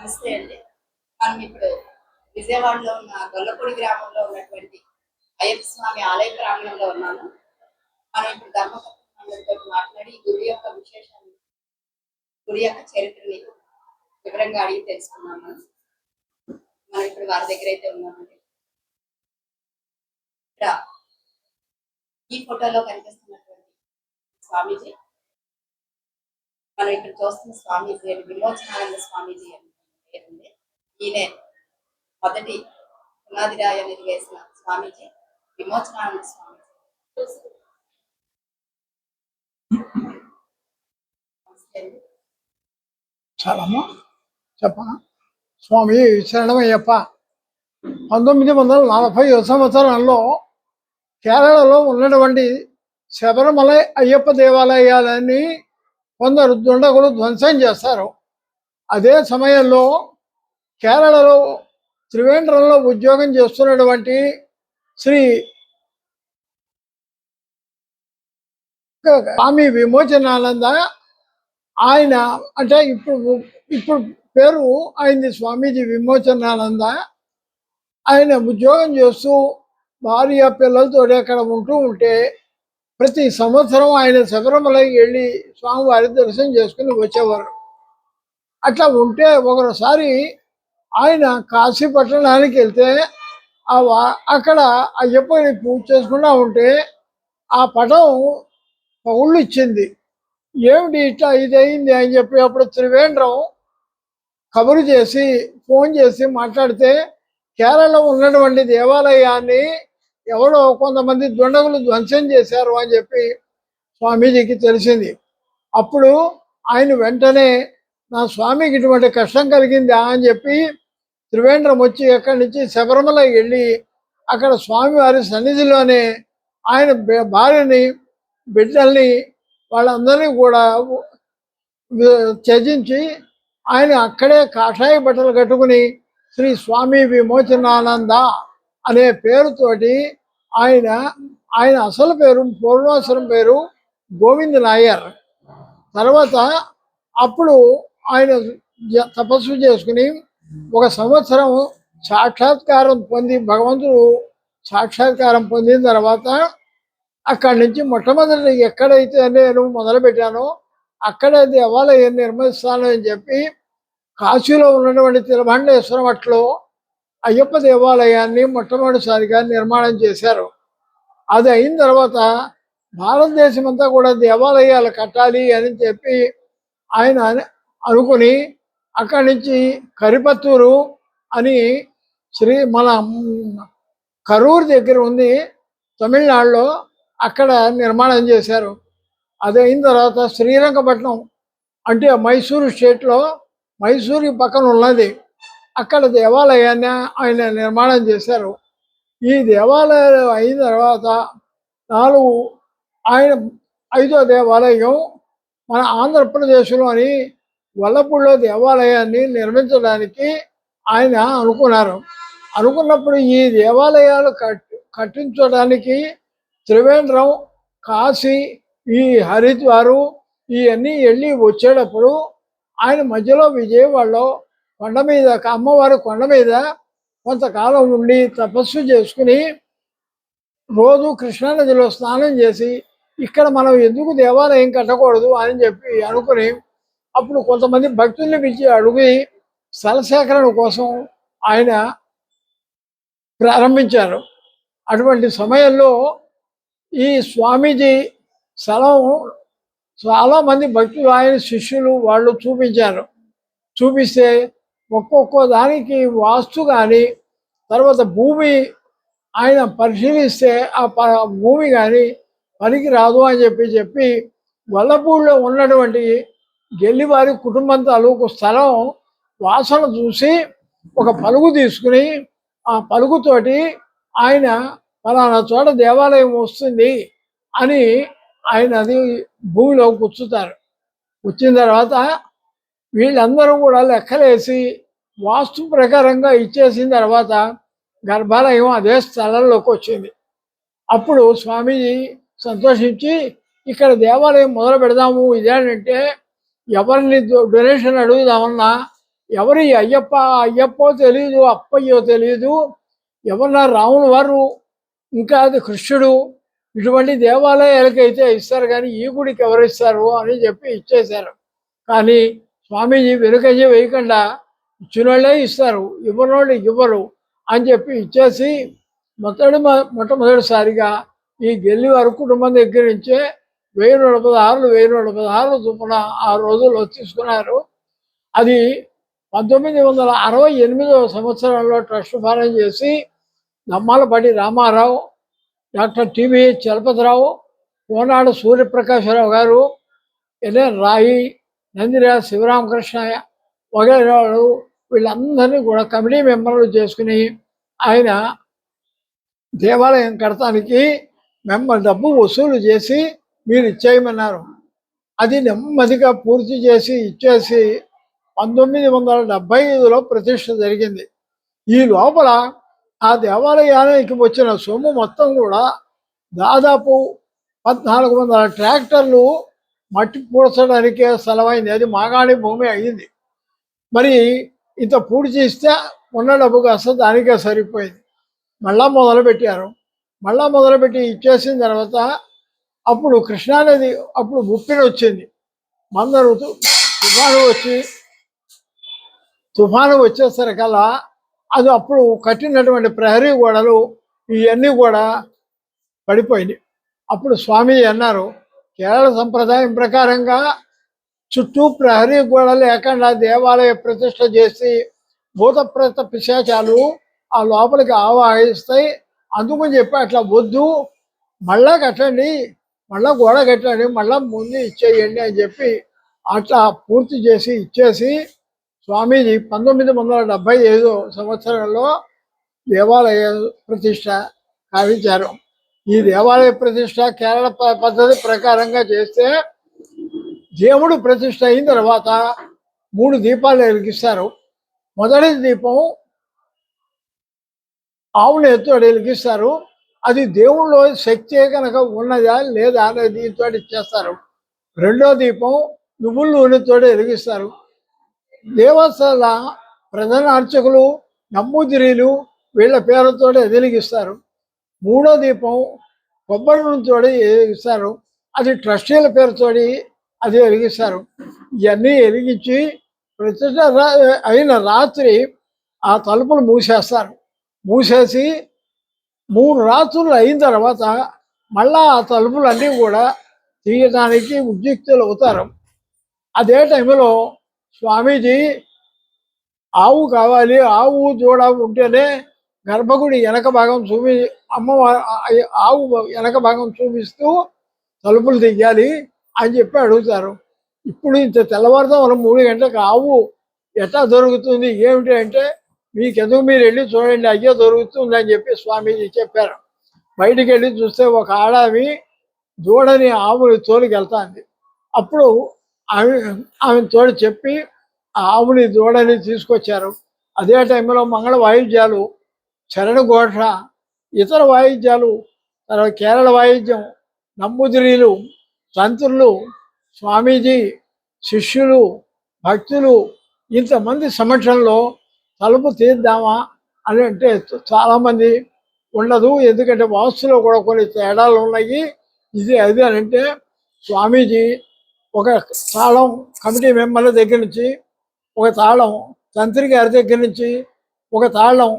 నమస్తే అండి. మనం ఇప్పుడు విజయవాడలో ఉన్న గొల్లపూడి గ్రామంలో ఉన్నటువంటి అయ్యప్ప స్వామి ఆలయ ప్రాంగణంలో ఉన్నాము. మనం ఇప్పుడు ధర్మకర్తతో మాట్లాడి గుడి యొక్క విశేషాన్ని గుడి యొక్క చరిత్రని వివరంగా అడిగి తెలుసుకున్నాము మనం మనం ఇప్పుడు వారి దగ్గర అయితే ఉన్నామండి. ఇక్కడ ఈ ఫోటోలో కనిపిస్తున్నటువంటి స్వామీజీ మనం ఇక్కడ చూస్తున్న స్వామీజీ అని విమోచనానంద స్వామీజీ అని పేరుంది ఈయనే మొదటి పునాది రాయి అనేది వేసిన స్వామీజీ విమోచనానంద స్వామి చాలమ్మా చెప్పనా? స్వామి శరణమయ్యప్ప పంతొమ్మిది వందల నలభై సంవత్సరంలో కేరళలో ఉన్నటువంటి శబరిమల అయ్యప్ప దేవాలయాలని కొందరు దుండగులు ధ్వంసం చేస్తారు. అదే సమయంలో కేరళలో త్రివేంద్రంలో ఉద్యోగం చేస్తున్నటువంటి శ్రీ స్వామి విమోచనానంద ఆయన అంటే ఇప్పుడు ఇప్పుడు పేరు ఆయనది స్వామీజీ విమోచనానంద. ఆయన ఉద్యోగం చేస్తూ భార్య పిల్లలతో అక్కడ ఉంటూ ఉంటే ప్రతి సంవత్సరం ఆయన శబరిమలకి వెళ్ళి స్వామివారి దర్శనం చేసుకుని వచ్చేవారు. అట్లా ఉంటే ఒకసారి ఆయన కాశీ పట్టణానికి వెళ్తే ఆ అక్కడ అయ్యప్పని పూజ చేసుకుంటా ఉంటే ఆ పటం పౌళ్ళు ఇచ్చింది. ఏమిటి ఇట్లా ఇది అయింది అని చెప్పి అప్పుడు త్రివేంద్రం కబురు చేసి ఫోన్ చేసి మాట్లాడితే కేరళలో ఉన్నటువంటి దేవాలయాన్ని ఎవరో కొంతమంది దుండగులు ధ్వంసం చేశారు అని చెప్పి స్వామీజీకి తెలిసింది. అప్పుడు ఆయన వెంటనే నా స్వామికి ఇటువంటి కష్టం కలిగిందా అని చెప్పి త్రివేంద్రం వచ్చి అక్కడి నుంచి శబరిమల వెళ్ళి అక్కడ స్వామివారి సన్నిధిలోనే ఆయన భార్యని బిడ్డల్ని వాళ్ళందరినీ కూడా త్యజించి ఆయన అక్కడే కాషాయ బట్టలు కట్టుకుని శ్రీ స్వామి విమోచనానంద అనే పేరుతోటి ఆయన ఆయన అసలు పేరు పూర్వాశ్వరం పేరు గోవింద్ నాయర్ తర్వాత అప్పుడు ఆయన తపస్సు చేసుకుని ఒక సంవత్సరం సాక్షాత్కారం పొంది భగవంతుడు సాక్షాత్కారం పొందిన తర్వాత అక్కడి నుంచి మొట్టమొదటి ఎక్కడైతే నేను మొదలుపెట్టానో అక్కడే దేవాలయం నిర్మిస్తాను అని చెప్పి కాశీలో ఉన్నటువంటి తిరుమండేశ్వర అట్లో అయ్యప్ప దేవాలయాన్ని మొట్టమొదటిసారిగా నిర్మాణం చేశారు. అది అయిన తర్వాత భారతదేశం అంతా కూడా దేవాలయాలు కట్టాలి అని చెప్పి ఆయన అనుకుని అక్కడి నుంచి కరిపత్తూరు అని శ్రీ మన కరూరు దగ్గర ఉంది తమిళనాడులో అక్కడ నిర్మాణం చేశారు. అది అయిన తర్వాత శ్రీరంగపట్నం అంటే మైసూరు స్టేట్లో మైసూరు పక్కన ఉన్నది. అక్కడ దేవాలయాన్ని ఆయన నిర్మాణం చేశారు. ఈ దేవాలయాలు అయిన తర్వాత నాలుగు ఆయన ఐదో దేవాలయం మన ఆంధ్రప్రదేశ్లోని వల్లపూడిలో దేవాలయాన్ని నిర్మించడానికి ఆయన అనుకున్నారు. అనుకున్నప్పుడు ఈ దేవాలయాలు కట్టించడానికి త్రివేంద్రం కాశీ ఈ హరిద్వారు ఇవన్నీ వెళ్ళి వచ్చేటప్పుడు ఆయన మధ్యలో విజయవాడలో కొండ మీద అమ్మవారి కొండ మీద కొంతకాలం ఉండి తపస్సు చేసుకుని రోజు కృష్ణానదిలో స్నానం చేసి ఇక్కడ మనం ఎందుకు దేవాలయం కట్టకూడదు అని చెప్పి అనుకుని అప్పుడు కొంతమంది భక్తుల్ని పిలిచి అడిగి స్థల సేకరణ కోసం ఆయన ప్రారంభించారు. అటువంటి సమయంలో ఈ స్వామీజీ స్థలం చాలామంది భక్తులు ఆయన శిష్యులు వాళ్ళు చూపించారు. చూపిస్తే ఒక్కొక్క దానికి వాస్తు కానీ తర్వాత భూమి ఆయన పరిశీలిస్తే ఆ ప- భూమి కానీ పనికి రాదు అని చెప్పి చెప్పి వల్లపూడిలో ఉన్నటువంటి గెల్లివారి కుటుంబం తాలూకు స్థలం వాసన చూసి ఒక పలుగు తీసుకుని ఆ పలుగుతోటి ఆయన ఫలానా చోట దేవాలయం వస్తుంది అని ఆయన అది భూమిలో కూర్చుతారు. వచ్చిన తర్వాత వీళ్ళందరూ కూడా లెక్కలేసి వాస్తు ప్రకారంగా ఇచ్చేసిన తర్వాత గర్భాలయం అదే స్థలంలోకి వచ్చింది. అప్పుడు స్వామీజీ సంతోషించి ఇక్కడ దేవాలయం మొదలు పెడదాము ఇదేంటంటే ఎవరిని డొనేషన్ అడుగుదామన్నా ఎవరి అయ్యప్ప అయ్యప్పో తెలియదు అప్పయ్యో తెలియదు ఎవరన్నా రాముని వారు ఇంకా అది కృష్ణుడు ఇటువంటి దేవాలయాలకైతే ఇస్తారు కానీ ఈ గుడికి ఎవరు ఇస్తారు అని చెప్పి ఇచ్చేశారు. కానీ స్వామీజీ వెనుకంజ వేయకుండా ఇచ్చిన వాళ్ళే ఇస్తారు ఇవ్వని వాళ్ళు ఇవ్వరు అని చెప్పి ఇచ్చేసి మొదటి మొట్టమొదటిసారిగా ఈ గెల్లి వారి కుటుంబం దగ్గర నుంచే వెయ్యి రెండు పదహారులు వెయ్యి రెండు పదహారులు చొప్పున ఆ రోజుల్లో తీసుకున్నారు. అది పంతొమ్మిది వందల అరవై ఎనిమిదవ సంవత్సరంలో ట్రస్ట్ ఫారం చేసి Nammalapati Ramarao doctor T V Chalapathirao Konadu Suryaprakasharao గారు ఎన్ఎన్ రాయి నందిరా శివరామకృష్ణ వగైరా వాళ్ళు వీళ్ళందరినీ కూడా కమిటీ మెంబర్లు చేసుకుని ఆయన దేవాలయం కడటానికి మెంబర్ డబ్బు వసూలు చేసి మీరు ఇచ్చేయమన్నారు. అది నెమ్మదిగా పూర్తి చేసి ఇచ్చేసి పంతొమ్మిది వందల డెబ్బై ఐదులో ప్రతిష్ట జరిగింది. ఈ లోపల ఆ దేవాలయానికి వచ్చిన సొమ్ము మొత్తం కూడా దాదాపు పద్నాలుగు వందల ట్రాక్టర్లు మట్టి పూడ్చడానికే సెలవైంది. అది మాగాణి భూమి అయ్యింది మరి ఇంత పూర్తి చేస్తే ఉన్న డబ్బు కాస్త దానికే సరిపోయింది. మళ్ళా మొదలు పెట్టారు మళ్ళా మొదలుపెట్టి ఇచ్చేసిన తర్వాత అప్పుడు కృష్ణానది అప్పుడు ఉప్పిన వచ్చింది. మందరు తు- తుఫాను వచ్చి తుఫాను వచ్చేసరికల్లా అది అప్పుడు కట్టినటువంటి ప్రహరీ గోడలు ఇవన్నీ కూడా పడిపోయినాయి. అప్పుడు స్వామి అన్నారు కేరళ సంప్రదాయం ప్రకారంగా చుట్టూ ప్రహరీ గోడ లేకుండా దేవాలయ ప్రతిష్ట చేసి భూతప్రేత పిశాచాలు ఆ లోపలికి ఆవాహిస్తాయి అందుకని చెప్పి అట్లా వద్దు మళ్ళా కట్టండి మళ్ళా గోడ కట్టండి మళ్ళా ముందు ఇచ్చేయండి అని చెప్పి అట్లా పూర్తి చేసి ఇచ్చేసి స్వామీజీ పంతొమ్మిది వందల డెబ్బై ఐదు సంవత్సరంలో దేవాలయ ప్రతిష్ట కావించారు. ఈ దేవాలయ ప్రతిష్ట కేరళ ప- పద్ధతి ప్రకారంగా చేస్తే దేవుడు ప్రతిష్ట అయిన తర్వాత మూడు దీపాలు వెలిగిస్తారు. మొదటి దీపం ఆవుని ఎత్తు వెలిగిస్తారు. అది దేవుళ్ళు శక్తి కనుక ఉన్నదా లేదా అనేది దీంతో ఇచ్చేస్తారు రెండో దీపం నువ్వుల నూనెతో వెలిగిస్తారు. దేవస్థల ప్రధాన అర్చకులు నమ్ముదిరీలు వీళ్ళ పేరుతో వెలిగిస్తారు. మూడో దీపం కొబ్బరి నూనెతో వెలిగిస్తారు. అది ట్రస్టీల పేరుతోటి అది వెలిగిస్తారు. ఇవన్నీ వెలిగించి ప్రతిష్ట అయిన రాత్రి ఆ తలుపులు మూసేస్తారు. మూసేసి మూడు రాత్రులు అయిన తర్వాత మళ్ళా ఆ తలుపులన్నీ కూడా తీయడానికి ఉద్యుక్తులు అవుతారు. అదే టైంలో స్వామీజీ ఆవు కావాలి ఆవు చూడ ఉంటేనే గర్భగుడి వెనక భాగం చూపి అమ్మవారు ఆవు వెనక భాగం చూపిస్తూ తలుపులు తీయాలి అని చెప్పి అడుగుతారు. ఇప్పుడు ఇంత తెల్లవారుదాం మూడు గంటలకు ఆవు ఎట్లా దొరుకుతుంది ఏమిటి అంటే మీకెందుకు మీరు వెళ్ళి చూడండి అయ్యో దొరుకుతుంది అని చెప్పి స్వామీజీ చెప్పారు. బయటికి వెళ్ళి చూస్తే ఒక ఆడామి దూడని ఆవుని తోలుకెళ్తాంది అప్పుడు ఆమె ఆమె తోడు చెప్పి ఆ ఆవుని దూడని తీసుకొచ్చారు. అదే టైంలో మంగళ వాయిద్యాలు చరణ ఘోష ఇతర వాయిద్యాలు తర్వాత కేరళ వాయిద్యం నమ్ముదిరీలు తంత్రులు స్వామీజీ శిష్యులు భక్తులు ఇంతమంది సమక్షంలో తలుపు తీద్దామా అని అంటే చాలామంది ఉండదు. ఎందుకంటే వాస్తులో కూడా కొన్ని తేడాలు ఉన్నాయి. ఇది అది అని అంటే స్వామీజీ ఒక తాళం కమిటీ మెంబర్ల దగ్గర నుంచి ఒక తాళం తంత్రి గారి దగ్గర నుంచి ఒక తాళం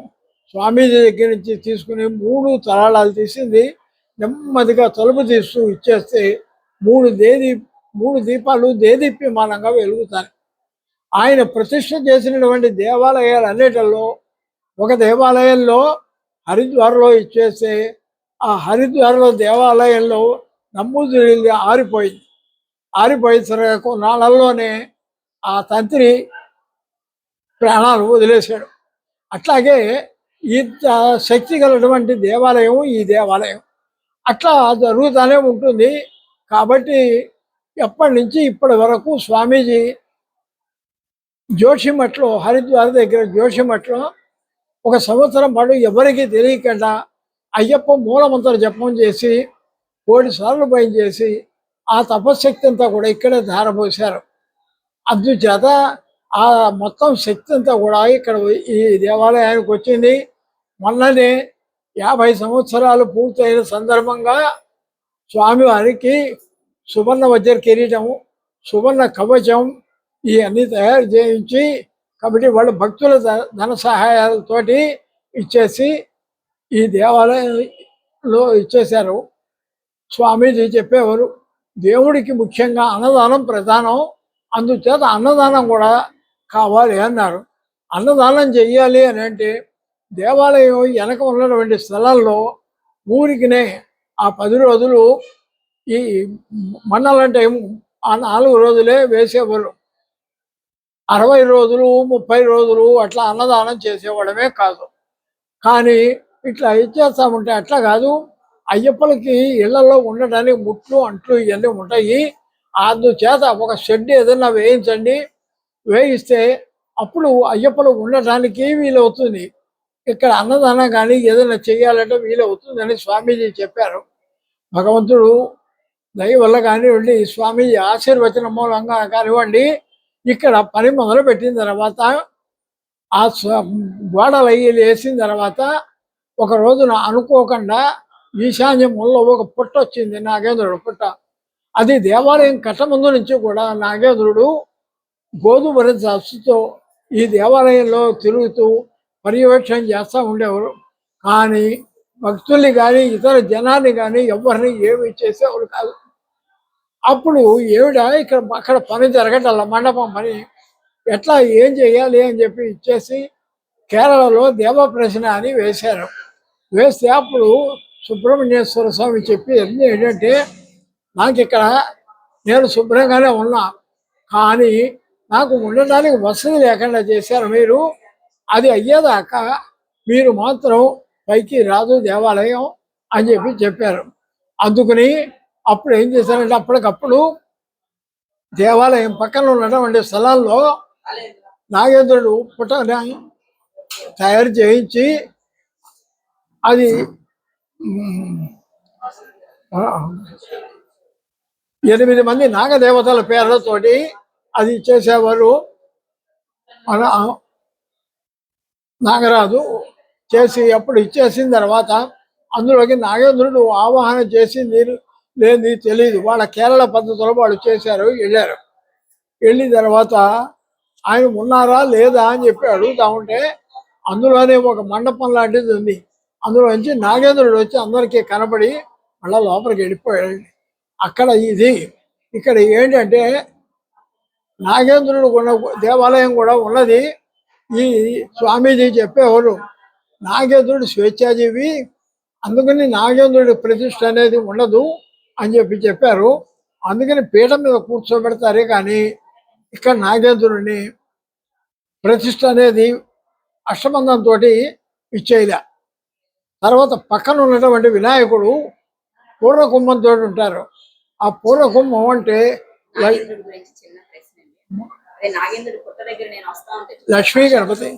స్వామీజీ దగ్గర నుంచి తీసుకుని మూడు తాళాలు తీసింది. నెమ్మదిగా తలుపు తీస్తూ ఇచ్చేస్తే మూడు దేదీ మూడు దీపాలు దేదీప్యమానంగా వెలుగుతాయి. ఆయన ప్రతిష్ట చేసినటువంటి దేవాలయాలు అన్నిటిలో ఒక దేవాలయంలో హరిద్వార్లో ఇచ్చేస్తే ఆ హరిద్వార్లో దేవాలయంలో నమ్ముదిరిగి ఆరిపోయింది. ఆరిపోయిన తర్వాత కొన్నాళ్ళలోనే ఆ తంత్రి ప్రాణాలు వదిలేశాడు. అట్లాగే ఇంత శక్తి గలటువంటి దేవాలయం ఈ దేవాలయం. అట్లా జరుగుతూనే ఉంటుంది. కాబట్టి ఎప్పటి నుంచి ఇప్పటి వరకు స్వామీజీ జోషిమఠలో హరిద్వార్ దగ్గర జోషిమఠలో ఒక సంవత్సరం పాటు ఎవరికీ తెలియకుండా అయ్యప్ప మూలమంతర జపం చేసి కోటి సార్లు భయం చేసి ఆ తపశక్తి అంతా కూడా ఇక్కడే ధారపోశారు. అందుచేత ఆ మొత్తం శక్తి అంతా కూడా ఇక్కడ ఈ దేవాలయానికి వచ్చింది. మొన్ననే యాభై సంవత్సరాలు పూర్తయిన సందర్భంగా స్వామివారికి సువర్ణ వజ్ర కిరీటం సువర్ణ కవచం ఇవన్నీ తయారు చేయించి కాబట్టి వాళ్ళ భక్తుల ధన సహాయాలతోటి ఇచ్చేసి ఈ దేవాలయంలో ఇచ్చేశారు. స్వామీజీ చెప్పేవారు దేవుడికి ముఖ్యంగా అన్నదానం ప్రధానం అందుచేత అన్నదానం కూడా కావాలి అన్నారు. అన్నదానం చెయ్యాలి అని అంటే దేవాలయం వెనక ఉన్నటువంటి స్థలాల్లో ఊరికినే ఆ పది రోజులు ఈ మండలంటే ఆ నాలుగు రోజులే వేసేవాళ్ళు. అరవై రోజులు ముప్పై రోజులు అట్లా అన్నదానం చేసేవాడమే కాదు. కానీ ఇట్లా ఇచ్చేస్తామంటే అట్లా కాదు. అయ్యప్పలకి ఇళ్ళలో ఉండడానికి ముట్లు అంట్లు ఇవన్నీ ఉంటాయి. అందుచేత ఒక షెడ్ ఏదైనా వేయించండి. వేయిస్తే అప్పుడు అయ్యప్పలు ఉండటానికి వీలవుతుంది. ఇక్కడ అన్నదానం కానీ ఏదైనా చేయాలంటే వీలవుతుందని స్వామీజీ చెప్పారు. భగవంతుడు దయ వల్ల కానివ్వండి స్వామీజీ ఆశీర్వచనం మూలంగా కానివ్వండి ఇక్కడ పని మొదలు పెట్టిన తర్వాత ఆ గోడలు అయ్యి వేసిన తర్వాత ఒక రోజున అనుకోకుండా ఈశాన్యములో ఒక పుట్ట వచ్చింది నాగేంద్రుడు పుట్ట. అది దేవాలయం కట్ట ముందు నుంచి కూడా నాగేంద్రుడు గోధుమ రసతో ఈ దేవాలయంలో తిరుగుతూ పర్యవేక్షణ చేస్తూ ఉండేవారు. కానీ భక్తుల్ని కానీ ఇతర జనాన్ని కానీ ఎవరిని ఏమి చేసేవారు కాదు. అప్పుడు ఏమిడ ఇక్కడ అక్కడ పని జరగటల్లా మండపం పని. ఎట్లా ఏం చేయాలి అని చెప్పి ఇచ్చేసి కేరళలో దేవప్రశ్న అని వేశారు. వేస్తే అప్పుడు సుబ్రహ్మణ్యేశ్వర స్వామి చెప్పి ఏంటి ఏంటంటే నాకు ఇక్కడ నేను శుభ్రంగానే ఉన్నా కానీ నాకు ఉండడానికి వసతి లేకుండా చేశారు మీరు. అది అయ్యేదాకా మీరు మాత్రం పైకి రాదు దేవాలయం అని చెప్పి చెప్పారు. అందుకని అప్పుడు ఏం చేశారంటే అప్పటికప్పుడు దేవాలయం పక్కన ఉన్నటువంటి స్థలాల్లో నాగేంద్రుడు పుట్టని తయారు చేయించి అది ఎనిమిది మంది నాగదేవతల పేర్లతోటి అది చేసేవారు. నాగరాజు చేసి అప్పుడు ఇచ్చేసిన తర్వాత అందులోకి నాగేంద్రుడు ఆవాహన చేసి నీరు లేని తెలియదు వాళ్ళ కేరళ పద్ధతిలో వాళ్ళు చేశారు వెళ్ళారు. వెళ్ళిన తర్వాత ఆయన ఉన్నారా లేదా అని చెప్పి అడుగుతా ఉంటే అందులోనే ఒక మండపం లాంటిది ఉంది. అందులోంచి నాగేంద్రుడు వచ్చి అందరికీ కనబడి మళ్ళీ లోపలికి వెళ్ళిపోయాడు. అక్కడ ఇది ఇక్కడ ఏంటంటే నాగేంద్రుడు ఉన్న దేవాలయం కూడా ఉన్నది. ఈ స్వామీజీ చెప్పేవారు నాగేంద్రుడు స్వేచ్ఛాజీవి అందుకని నాగేంద్రుడి ప్రతిష్ట అనేది ఉండదు. అని చెప్పి చెప్పారు. అందుకని పీఠం మీద కూర్చోబెడతారే కానీ ఇక్కడ నాగేంద్రుడిని ప్రతిష్ట అనేది అష్టబంధంతో ఇచ్చేయలే. తర్వాత పక్కన ఉన్నటువంటి వినాయకుడు పూర్ణ కుంభంతో ఉంటారు. ఆ పూర్ణ కుంభం అంటే ల- నాగేంద్రుడి గురించి చిన్న ప్రశ్న అండి అదే నాగేంద్రుడి పుట్ట దగ్గర నేను వస్తా ఉంటే లక్ష్మీ గణపతి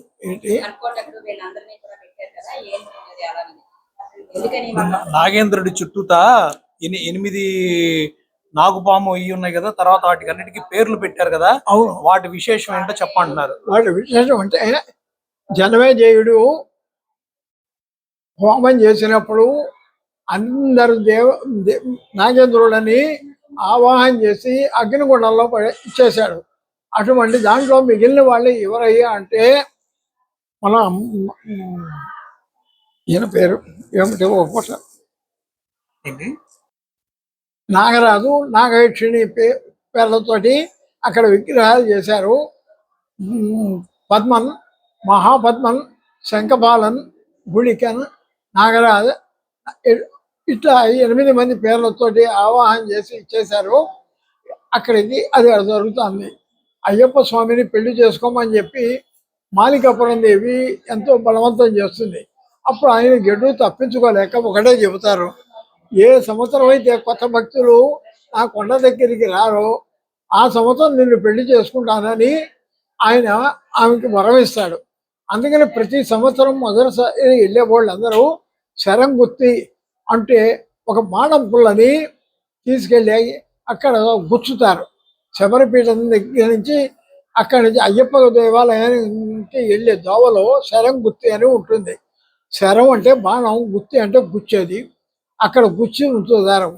నాగేంద్రుడి చుట్టూతా ఎని ఎనిమిది నాగుపాము ఇవి ఉన్నాయి కదా తర్వాత వాటికి అన్నిటికీ పేర్లు పెట్టారు కదా. అవును. వాటి విశేషం ఏంటో చెప్పంటున్నారు. వాటి విశేషం అంటే జనమేజయుడు హోమం చేసినప్పుడు అందరు దేవ నాగేంద్రుడని ఆవాహన చేసి అగ్నిగుండంలో పడే ఇచ్చేశాడు. అటువంటి దాంట్లో మిగిలిన వాళ్ళు ఎవరయ్యా అంటే మన ఈయన పేరు ఏమిటి? ఒక పూట ఏంటి? నాగరాజు నాగయక్షిణి పే పేర్లతోటి అక్కడ విగ్రహాలు చేశారు. పద్మన్ మహాపద్మన్ శంఖపాలన్ గుళికన్ నాగరాజ్ ఇట్లా ఎనిమిది మంది పేర్లతోటి ఆవాహన చేసి ఇచ్చేశారు అక్కడికి అది జరుగుతుంది. అయ్యప్ప స్వామిని పెళ్ళి చేసుకోమని చెప్పి మాలికాపురం దేవి ఎంతో బలవంతం చేస్తుంది. అప్పుడు ఆయన గెడ్డు తప్పించుకోలేక ఒకటే చెబుతారు. ఏ సంవత్సరం అయితే కొత్త భక్తులు ఆ కొండ దగ్గరికి రారో ఆ సంవత్సరం నిన్ను పెళ్ళి చేసుకుంటానని ఆయన ఆమెకి వరమిస్తాడు అందుకని ప్రతి సంవత్సరం మొదటిసారి వెళ్ళే వాళ్ళందరూ శరం గుత్తి అంటే ఒక మాడం పుల్లని తీసుకెళ్ళి అక్కడ గుచ్చుతారు. శబరిపీఠం దగ్గర నుంచి అక్కడి నుంచి అయ్యప్ప దేవాలయానికి వెళ్ళే దోవలో శరం గుత్తి అని ఉంటుంది. శరం అంటే బాణం గుత్తి అంటే గుచ్చేది. అక్కడ గుచ్చి ఉంచుతారు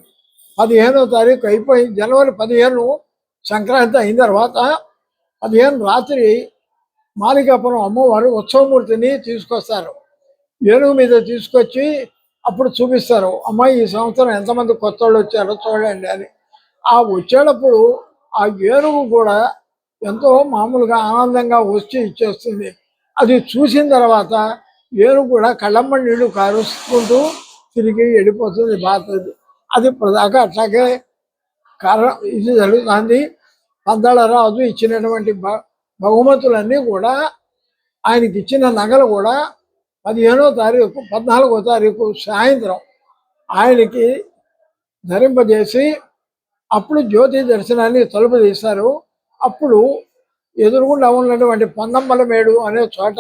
పదిహేనో తారీఖు అయిపోయి జనవరి పదిహేను సంక్రాంతి అయిన తర్వాత పదిహేను రాత్రి మాలికాపురం అమ్మవారు ఉత్సవమూర్తిని తీసుకొస్తారు. ఏనుగు మీద తీసుకొచ్చి అప్పుడు చూపిస్తారు. అమ్మాయి ఈ సంవత్సరం ఎంతమంది కొత్త వాళ్ళు వచ్చారో చూడండి అని. ఆ వచ్చేటప్పుడు ఆ ఏనుగు కూడా ఎంతో మామూలుగా ఆనందంగా వచ్చి ఇచ్చేస్తుంది అది చూసిన తర్వాత ఏనుగు కూడా కళ్ళమ్మ నీళ్ళు కారుస్తుంటూ తిరిగి వెళ్ళిపోతుంది బాగుతుంది అది ప్రదాకా అట్లాగే కారణం ఇది జరుగుతుంది. పందాల రాజు ఇచ్చినటువంటి బ బహుమతులన్నీ కూడా ఆయనకి ఇచ్చిన నగలు కూడా పదిహేనో తారీఖు పద్నాలుగో తారీఖు సాయంత్రం ఆయనకి ధరింపజేసి అప్పుడు జ్యోతి దర్శనాన్ని తలుపు తీస్తారు అప్పుడు ఎదురుగుండా ఉన్నటువంటి పొందంబల మేడు అనే చోట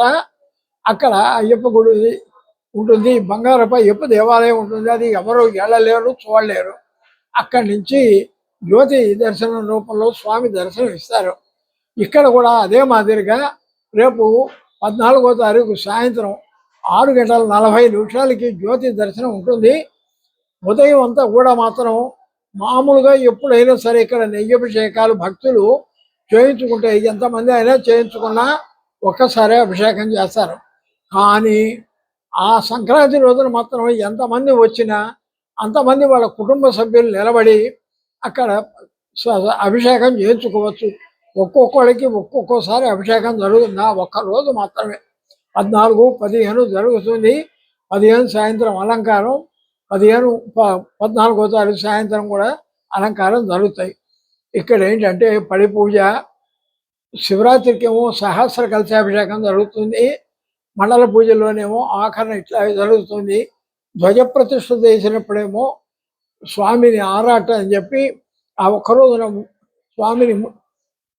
అక్కడ అయ్యప్ప గుడి ఉంటుంది. బంగారపు అయ్యప్ప దేవాలయం ఉంటుంది? అది ఎవరు వెళ్ళలేరు చూడలేరు. అక్కడి నుంచి జ్యోతి దర్శనం రూపంలో స్వామి దర్శనం ఇస్తారు. ఇక్కడ కూడా అదే మాదిరిగా రేపు పద్నాలుగో తారీఖు సాయంత్రం ఆరు గంటల నలభై నిమిషాలకి జ్యోతి దర్శనం ఉంటుంది. ఉదయం అంతా కూడా మాత్రం మామూలుగా ఎప్పుడైనా సరే ఇక్కడ నెయ్యభిషేకాలు భక్తులు చేయించుకుంటే ఎంతమంది అయినా చేయించుకున్నా ఒక్కసారే అభిషేకం చేస్తారు. కానీ ఆ సంక్రాంతి రోజున మాత్రం ఎంతమంది వచ్చినా అంతమంది వాళ్ళ కుటుంబ సభ్యులు నిలబడి అక్కడ అభిషేకం చేయించుకోవచ్చు. ఒక్కొక్కడికి ఒక్కొక్కసారి అభిషేకం జరుగుతుంది. ఒక్కరోజు ఒక్క రోజు మాత్రమే. పద్నాలుగు పదిహేను జరుగుతుంది. పదిహేను సాయంత్రం అలంకారం. పదిహేను ప- పద్నాలుగో తారీఖు సాయంత్రం కూడా అలంకారం జరుగుతాయి. ఇక్కడ ఏంటంటే పడి పూజ శివరాత్రికి ఏమో సహస్ర కలశాభిషేకం జరుగుతుంది. మండల పూజలోనేమో ఆఖరణ ఇట్లా జరుగుతుంది. ధ్వజ ప్రతిష్ఠ చేసినప్పుడేమో స్వామిని ఆరాట అని చెప్పి ఆ ఒక్కరోజున స్వామిని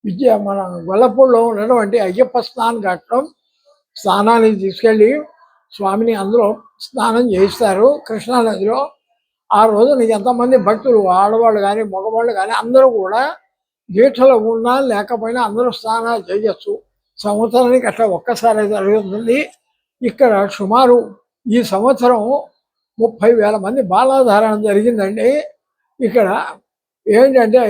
విద్య మన గొల్లపూడిలో ఉన్నటువంటి అయ్యప్ప స్నానం కట్టడం స్నానానికి తీసుకెళ్ళి స్వామిని అందులో స్నానం చేయిస్తారు. కృష్ణానదిలో ఆ రోజున ఎంతమంది భక్తులు ఆడవాళ్ళు కానీ మగవాళ్ళు కానీ అందరూ కూడా దీక్షలో ఉన్నా లేకపోయినా అందరూ స్నానాలు చేయొచ్చు. సంవత్సరానికి అట్లా ఒక్కసారి జరుగుతుంది ఇక్కడ సుమారు ఈ సంవత్సరం ముప్పై వేల మంది బాలాధారణ జరిగిందండి. ఇక్కడ ఏంటంటే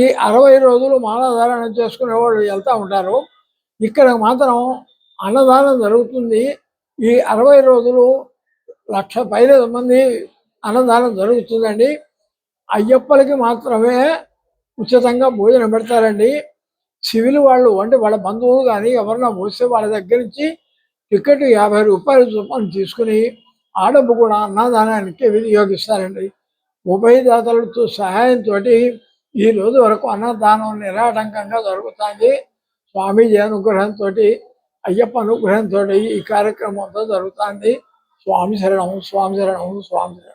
ఈ అరవై రోజులు మాలాధారణ చేసుకునే వాళ్ళు వెళ్తూ ఉంటారు. ఇక్కడ మాత్రం అన్నదానం జరుగుతుంది. ఈ అరవై రోజులు లక్ష పైన మంది అన్నదానం జరుగుతుందండి. అయ్యప్పలకి మాత్రమే ఉచితంగా భోజనం పెడతారండి. సివిల్ వాళ్ళు అంటే వాళ్ళ బంధువులు కానీ ఎవరన్నా వస్తే వాళ్ళ దగ్గర నుంచి టికెట్ యాభై రూపాయలు చొప్పున తీసుకుని ఆ డబ్బు కూడా అన్నదానానికి వినియోగిస్తారండి. ఉభయదాతలతో సహాయంతో ఈ రోజు వరకు అన్నదానం నిరాటంకంగా జరుగుతుంది. స్వామీజీ అనుగ్రహంతో అయ్యప్ప అనుగ్రహంతో ఈ కార్యక్రమం జరుగుతుంది. స్వామి శరణం స్వామి శరణం స్వామి శరణం.